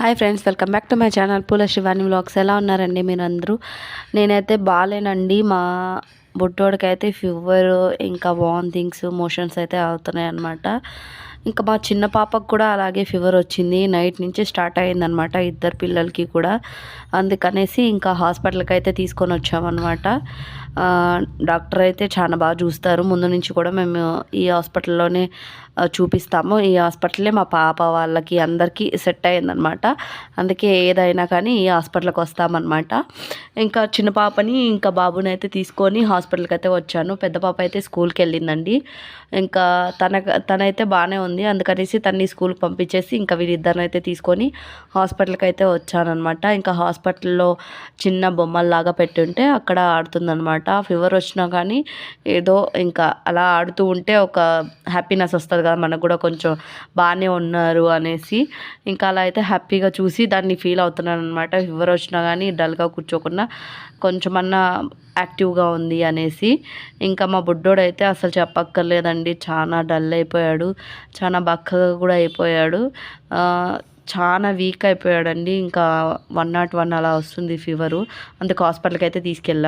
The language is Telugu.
Hi friends welcome back to my channel Poola Shivani vlogs ఎలా ఉన్నారండి మీరు అందరూ నేనైతే బాగాలేనండి. మా బుట్టోడికి అయితే ఫీవర్ ఇంకా వామిటింగ్స్ మోషన్స్ అయితే అవుతున్నాయి అనమాట ఇంకా మా చిన్న పాపకు కూడా అలాగే ఫీవర్ వచ్చింది. నైట్ నుంచి స్టార్ట్ అయ్యిందనమాట ఇద్దరు పిల్లలకి కూడా. అందుకనేసి ఇంకా హాస్పిటల్కి అయితే తీసుకొని వచ్చామన్నమాట. డాక్టర్ అయితే చాలా బాగా చూస్తారు. ముందు నుంచి కూడా మేము ఈ హాస్పిటల్లోనే చూపిస్తాము. ఈ హాస్పిటలే మా పాప వాళ్ళకి అందరికీ సెట్ అయ్యిందనమాట అందుకే ఏదైనా కానీ ఈ హాస్పిటల్కి వస్తామన్నమాట. ఇంకా చిన్న పాపని ఇంకా బాబుని అయితే తీసుకొని హాస్పిటల్కి అయితే వచ్చాను. పెద్ద పాప అయితే స్కూల్కి వెళ్ళిందండి ఇంకా తన తనైతే బాగానే ఉంది. అందుకనేసి తన్ని స్కూల్కి పంపించేసి ఇంకా వీరిద్దరిని అయితే తీసుకొని హాస్పిటల్కి అయితే వచ్చానమాట ఇంకా హాస్పిటల్లో చిన్న బొమ్మల్లాగా పెట్టుంటే అక్కడ ఆడుతుందనమాట ఫీవర్ వచ్చినా కానీ ఏదో ఇంకా అలా ఆడుతూ ఉంటే ఒక హ్యాపీనెస్ వస్తుంది కదా. మనకు కూడా కొంచెం బాగానే ఉన్నారు అనేసి ఇంకా అలా అయితే హ్యాపీగా చూసి దాన్ని ఫీల్ అవుతున్నాను అనమాట ఫీవర్ వచ్చినా కానీ డల్గా కూర్చోకుండా కొంచెమన్నా యాక్టివ్గా ఉంది అనేసి. ఇంకా మా బుడ్డోడు అయితే అసలు చెప్పక్కర్లేదండి. చాలా డల్ అయిపోయాడు. చాలా బక్కగా కూడా అయిపోయాడు. చాలా వీక్ అయిపోయాడండి. ఇంకా వన్ నాట్ వన్ అలా వస్తుంది ఫీవరు. అందుకు హాస్పిటల్కి అయితే తీసుకెళ్ళాం.